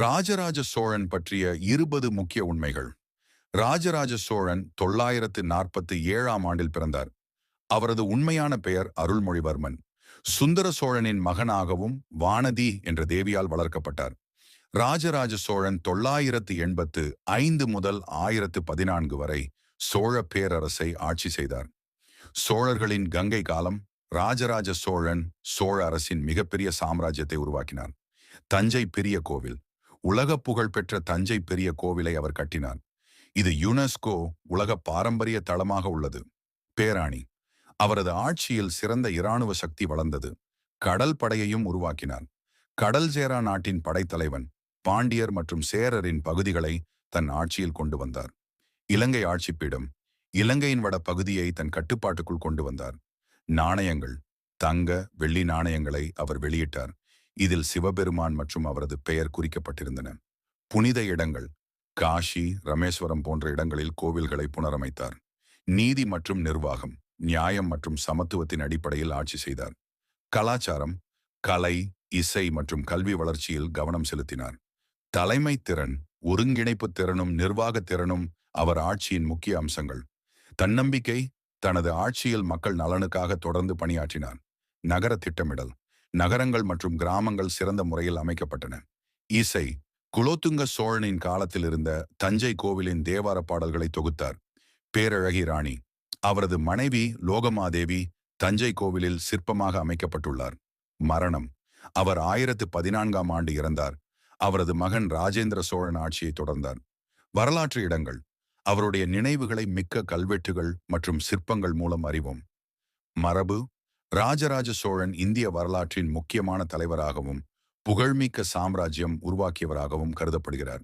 ராஜராஜ சோழன் பற்றிய இருபது முக்கிய உண்மைகள். ராஜராஜ சோழன் தொள்ளாயிரத்து நாற்பத்தி ஏழாம் ஆண்டில் பிறந்தார். அவரது உண்மையான பெயர் அருள்மொழிவர்மன். சுந்தர சோழனின் மகனாகவும் வானதி என்ற தேவியால் வளர்க்கப்பட்டார். ராஜராஜ சோழன் தொள்ளாயிரத்து எண்பத்து ஐந்து முதல் ஆயிரத்து பதினான்கு வரை சோழ பேரரசை ஆட்சி செய்தார். சோழர்களின் கங்கை காலம் ராஜராஜ சோழன் சோழ அரசின் மிகப்பெரிய சாம்ராஜ்யத்தை உருவாக்கினார். தஞ்சை பெரிய கோவில். உலக புகழ் பெற்ற தஞ்சை பெரிய கோவிலை அவர் கட்டினார். இது யுனெஸ்கோ உலக பாரம்பரிய தளமாக உள்ளது. பேராணி. அவரது ஆட்சியில் சிறந்த இராணுவ சக்தி வளர்ந்தது. கடல் படையையும் உருவாக்கினார். கடல் சேரா நாட்டின் படைத்தலைவன் பாண்டியர் மற்றும் சேரரின் பகுதிகளை தன் ஆட்சியில் கொண்டு வந்தார். இலங்கை ஆட்சிப்பீடம் இலங்கையின் வட பகுதியை தன் கட்டுப்பாட்டுக்குள் கொண்டு வந்தார். நாணயங்கள் தங்க வெள்ளி நாணயங்களை அவர் வெளியிட்டார். இதில் சிவபெருமான் மற்றும் அவரது பெயர் குறிக்கப்பட்டிருந்தன. புனித இடங்கள் காஷி ரமேஸ்வரம் போன்ற இடங்களில் கோவில்களை புனரமைத்தார். நீதி மற்றும் நிர்வாகம் நியாயம் மற்றும் சமத்துவத்தின் அடிப்படையில் ஆட்சி செய்தார். கலாச்சாரம் கலை இசை மற்றும் கல்வி வளர்ச்சியில் கவனம் செலுத்தினார். தலைமை திறன் ஒருங்கிணைப்பு திறனும் நிர்வாக திறனும் அவர் ஆட்சியின் முக்கிய அம்சங்கள். தன்னம்பிக்கை தனது ஆட்சியில் மக்கள் நலனுக்காக தொடர்ந்து பணியாற்றினார். நகர திட்டமிடல் நகரங்கள் மற்றும் கிராமங்கள் சிறந்த முறையில் அமைக்கப்பட்டன. இசை குலோத்துங்க சோழனின் காலத்தில் இருந்த தஞ்சை கோவிலின் தேவார பாடல்களை தொகுத்தார். பேரழகி ராணி அவரது மனைவி லோகமாதேவி தஞ்சை கோவிலில் சிற்பமாக அமைக்கப்பட்டுள்ளார். மரணம் அவர் ஆயிரத்து பதினான்காம் ஆண்டு இறந்தார். அவரது மகன் ராஜேந்திர சோழன் ஆட்சியை தொடர்ந்தார். வரலாற்று இடங்கள் அவருடைய நினைவுகளை மிக்க கல்வெட்டுகள் மற்றும் சிற்பங்கள் மூலம் அறிவோம். மரபு ராஜராஜ சோழன் இந்திய வரலாற்றின் முக்கியமான தலைவராகவும் புகழ்மிக்க சாம்ராஜ்யம் உருவாக்கியவராகவும் கருதப்படுகிறார்.